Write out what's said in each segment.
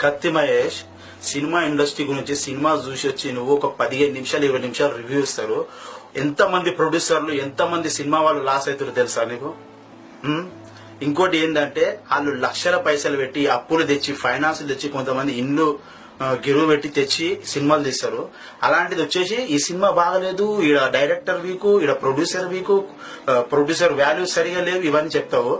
కత్తి Mahesh cinema industry గురించి cinema చూసి వచ్చి నువ్వు ఒక పదిహేను నిమిషాలు ఇరవై నిమిషాలు రివ్యూ ఇస్తారు. ఎంతమంది ప్రొడ్యూసర్లు ఎంతమంది సినిమా వాళ్ళు లాస్ అవుతారు తెలుసా నీకు? ఇంకోటి ఏంటంటే వాళ్ళు లక్షల పైసలు పెట్టి అప్పులు తెచ్చి ఫైనాన్స్ తెచ్చి కొంతమంది ఇల్లు గిరువు పెట్టి తెచ్చి సినిమాలు తీస్తారు. అలాంటిది వచ్చేసి ఈ సినిమా బాగలేదు ఈడ డైరెక్టర్ వీకు ఈడ ప్రొడ్యూసర్ వీకు ప్రొడ్యూసర్ వాల్యూస్ సరిగా లేవు ఇవన్నీ చెప్తావు.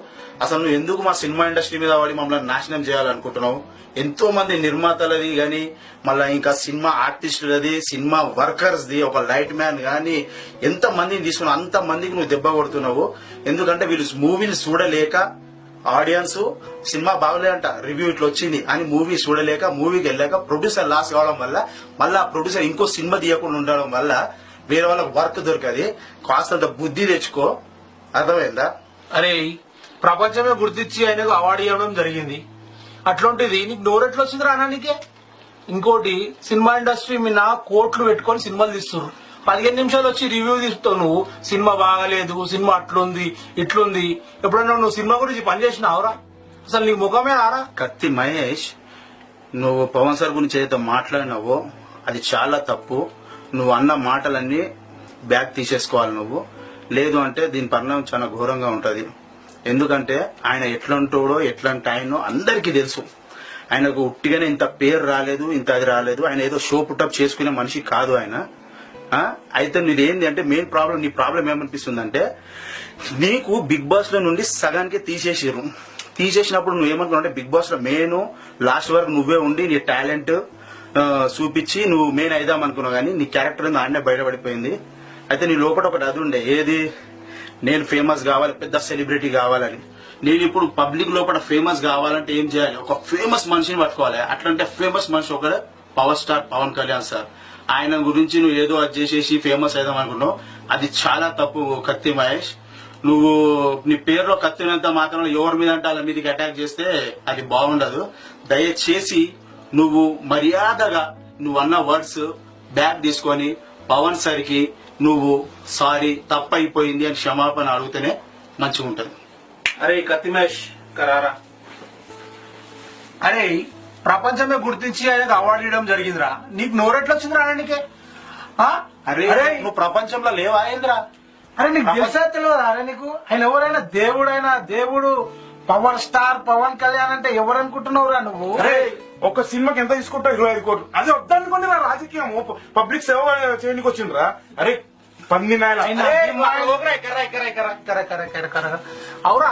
అసలు నువ్వు ఎందుకు మా సినిమా ఇండస్ట్రీ మీద వాడి మమ్మల్ని నాశనం చేయాలనుకుంటున్నావు? ఎంతో మంది నిర్మాతలది కానీ మళ్ళీ ఇంకా సినిమా ఆర్టిస్టులది సినిమా వర్కర్స్ది ఒక లైట్ మ్యాన్ కానీ ఎంత మందిని తీసుకున్నావు అంత మందికి నువ్వు దెబ్బ కొడుతున్నావు? ఎందుకంటే వీళ్ళు మూవీలు చూడలేక ఆడియన్స్ సినిమా బాగలేదంట రివ్యూ ఇట్లా వచ్చింది అని మూవీ చూడలేక మూవీకి వెళ్ళాక ప్రొడ్యూసర్ లాస్ కావడం వల్ల మళ్ళీ ఆ ప్రొడ్యూసర్ ఇంకో సినిమా తీయకుండా ఉండడం వల్ల వేరే వాళ్ళకి వర్క్ దొరకది. కాస్తంత బుద్ధి తెచ్చుకో. అర్థమైందా? అరే ప్రపంచమే గుర్తించి ఆయనకు అవార్డు ఇవ్వడం జరిగింది. అట్లాంటిది నీకు నోరెట్లు వచ్చింది రానానికే ఇంకోటి సినిమా ఇండస్ట్రీ మీద కోట్లు పెట్టుకొని సినిమాలు తీస్తున్నారు. పదిహేను నిమిషాలు వచ్చి రివ్యూ తీస్తావు నువ్వు. సినిమా బాగలేదు సినిమా అట్లుంది ఇట్లుంది. ఎప్పుడన్నా నువ్వు సినిమా గురించి పని చేసినావురా? అసలు నీ ముఖమే ఆరా? కత్తి మహేష్ నువ్వు పవన్ సార్ గురించి ఏదైతే మాట్లాడినావో అది చాలా తప్పు. నువ్వు అన్న మాటలన్నీ బ్యాగ్ తీసేసుకోవాలి నువ్వు. లేదు అంటే దీని పరిణామం చాలా ఘోరంగా ఉంటుంది. ఎందుకంటే ఆయన ఎట్లంటాడో ఎట్లాంటి ఆయనో అందరికీ తెలుసు. ఆయనకు ఉట్టిగానే ఇంత పేరు రాలేదు ఇంత అది రాలేదు. ఆయన ఏదో షో పుట్టప్ చేసుకునే మనిషి కాదు ఆయన. అయితే నీది ఏంది అంటే మెయిన్ ప్రాబ్లం నీ ప్రాబ్లం ఏమనిపిస్తుంది అంటే నీకు బిగ్ బాస్లో నుండి సగానికి తీసేసిర్రు. తీసేసినప్పుడు నువ్వు ఏమనుకున్నావు అంటే బిగ్ బాస్లో మెయిన్ లాస్ట్ వరకు నువ్వే ఉండి నీ టాలెంట్ చూపించి నువ్వు మెయిన్ అయిదాం అనుకున్నావు కానీ నీ క్యారెక్టర్ ఆడనే బయటపడిపోయింది. అయితే నీ లోపల ఒకటి అది ఉండే ఏది? నేను ఫేమస్ కావాలి పెద్ద సెలబ్రిటీ కావాలని. నేను ఇప్పుడు పబ్లిక్ లోపల ఫేమస్ కావాలంటే ఏం చేయాలి? ఒక ఫేమస్ మనిషిని పట్టుకోవాలి. అట్లంటే ఫేమస్ మనిషి ఒకడే power star Pawan Kalyan sir. ఆయన గురించి నువ్వు ఏదో అది చేసేసి ఫేమస్ అయిదాం అనుకున్నావు అది చాలా తప్పు కత్తి మహేష్. నువ్వు నీ పేరులో కత్తినంత మాత్రం ఎవరి మీద అంటే వాళ్ళ మీదకి అటాక్ చేస్తే అది బాగుండదు. దయచేసి నువ్వు మర్యాదగా నువ్వు అన్న వర్డ్స్ బ్యాగ్ తీసుకొని పవన్ సార్కి నువ్వు సారీ తప్పైపోయింది అని క్షమాపణ అడిగితేనే మంచిగా ఉంటది అరే కత్తిమేష్ కరారా అరే ప్రపంచమే గుర్తించి ఆయనకు అవార్డు ఇవ్వడం జరిగిందిరా నీకు నోరెట్లు వచ్చింది రానికి అరే నువ్వు ప్రపంచంలో లేవా ఏంద్రా అరే నీకు తెలుసా తెలియదా అరే నీకు ఆయన ఎవరైనా దేవుడైనా దేవుడు పవర్ స్టార్ పవన్ కళ్యాణ్ అంటే ఎవరు అనుకుంటున్నావురా నువ్వు అరే ఒక సినిమాకి ఎంత తీసుకుంటావు ఇరవై ఐదు కోట్లు అది వద్దనుకోండి నా రాజకీయం పబ్లిక్ సేవ చేయడానికి వచ్చిండ్రా అరే పంది కర్ర. అవురా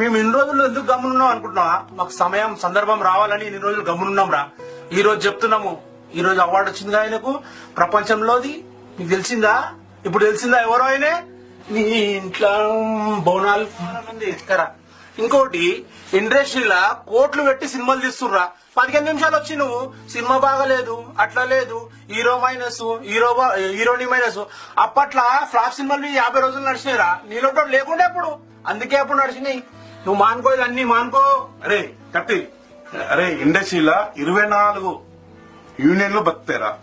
మేము ఇన్ని రోజులు ఎందుకు గమ్మునున్నాం అనుకుంటున్నావా? మాకు సమయం సందర్భం రావాలని ఇన్ని రోజులు గమ్మునున్నాం రా. ఈ రోజు చెప్తున్నాము. ఈ రోజు అవార్డు వచ్చింది ఆయనకు? ప్రపంచంలోది? మీకు తెలిసిందా? ఇప్పుడు తెలిసిందా ఎవరో ఆయనే? నీ ఇంట్లో బోనాలు మంది కరా ఇంకోటి ఇండస్ట్రీలో కోట్లు పెట్టి సినిమాలు తీస్తుర్రా. పదిహేను నిమిషాలు వచ్చి నువ్వు సినిమా బాగలేదు అట్లా లేదు హీరో మైనస్ హీరో బా- హీరోని మైనస్. అప్పట్లో ఫ్లాప్ సినిమాలు యాభై రోజులు నడిచినాయిరా. నీలో లేకుండా ఇప్పుడు అందుకే అప్పుడు నడిచినాయి. నువ్వు మానుకో అన్ని మానుకో. అరే కత్తి. అరే ఇండస్ట్రీలో ఇరవై నాలుగు యూనియన్లు బతుకుతారా?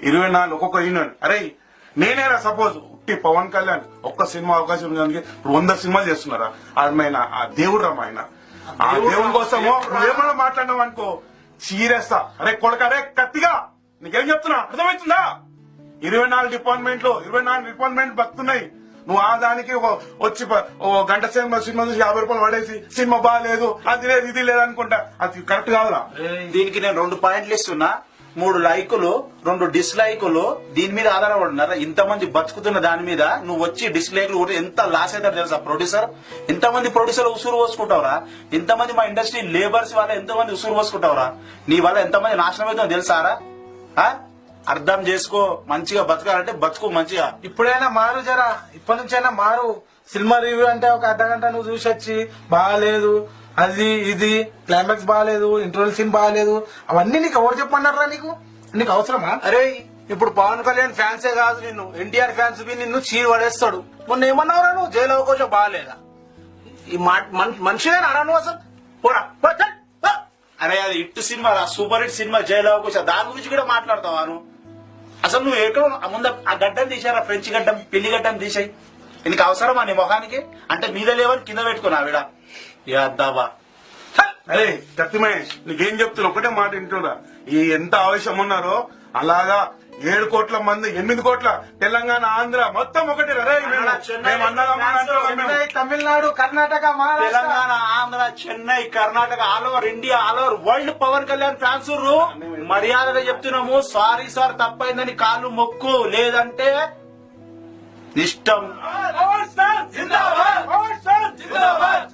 ఇరవై నాలుగు ఒక్కొక్క యూనియన్. అరే నేనేరా సపోజ్ ఉట్టి పవన్ కళ్యాణ్ ఒక్క సినిమా అవకాశం వంద సినిమాలు చేస్తున్నారా? ఆయన ఆ దేవుడు ఆయన. ఆ దేవుడి కోసము నువ్వేమన్నా మాట్లాడినావు అనుకో చీరేస్తా. అరే కొడక అరే కత్తిగా నీకేం చెప్తున్నా? అర్థమవుతుందా? ఇరవై నాలుగు డిపార్ట్మెంట్లు ఇరవై నాలుగు డిపార్ట్మెంట్ బతున్నాయి నువ్వు ఆ దానికి వచ్చి గంట సినిమా సినిమా చూసి యాభై రూపాయలు పడేసి సినిమా బాగాలేదు అది లేదు ఇది లేదు అనుకుంటా. అది కరెక్ట్ కాదురా. దీనికి నేను రెండు పాయింట్లు ఇస్తున్నా. మూడు లైకులు రెండు డిస్లైకులు దీని మీద ఆధారపడున్నారా ఇంతమంది బతుకుతున్న దాని మీద నువ్వు వచ్చి డిస్లైక్లు కూడా ఎంత లాస్ అవుతారు తెలుసా ప్రొడ్యూసర్? ఎంతమంది ప్రొడ్యూసర్ ఉసురు పోసుకుంటావురా? ఎంతమంది మా ఇండస్ట్రీ లేబర్స్ వల్ల ఎంతమంది ఉసురు పోసుకుంటావురా? నీ వల్ల ఎంతమంది నాశనం అవుతుందో తెలుసారా? ఆ? అర్థం చేసుకో మంచిగా బతకాలంటే బతుకు మంచిగా. ఇప్పుడైనా మారు జరా ఇప్పటి నుంచైనా మారు. సినిమా రివ్యూ అంటే ఒక అర్ధ గంట నువ్వు చూసి వచ్చి బాగాలేదు అది ఇది క్లైమాక్స్ బాగాలేదు ఇంటర్వెల్ సీన్ బాగాలేదు అవన్నీ నీకు ఎవరు చెప్పన్నారా నీకు? నీకు అవసరమా? అరే ఇప్పుడు పవన్ కళ్యాణ్ ఫ్యాన్సే కాదు నిన్ను. ఎన్టీఆర్ ఫ్యాన్స్ బి నిన్ను చీరు పడేస్తాడు. మొన్న ఏమన్నావురా నువ్వు? జైలు అవకాశం బాగాలేదా? ఈ మా- మన్- మనిషినే అరా నువ్వు అసలు? పోరా. అరే అది hit cinema super hit cinema Jai Lava Kusa దాని గురించి కూడా మాట్లాడతావా నువ్వు? అసలు నువ్వు ఎక్కడ ఆ ముందు ఆ గడ్డం తీసారా ఫ్రెంచ్ గడ్డం పెళ్ళి గడ్డం తీసాయి. నీకు అవసరమా నీ మొహానికి? అంటే మీద లేవని కింద పెట్టుకున్నా ఆవిడ. యాదాబా అరే కత్తి మహేష్ నీకేం చెప్తున్నా? ఒకటే మాట వింటున్నా. ఈ ఎంత ఆవేశం ఉన్నారో అలాగా ఏడు కోట్ల మంది ఎనిమిది కోట్ల తెలంగాణ ఆంధ్ర మొత్తం ఒకటి. Chennai, Tamil Nadu Karnataka Telangana Andhra Chennai Karnataka all over India all over world Pawan Kalyan fans మర్యాదగా చెప్తున్నాము. సారీ సార్ తప్పైందని కాళ్ళు మొక్కు. లేదంటే ఇష్టం జిందాబాద్.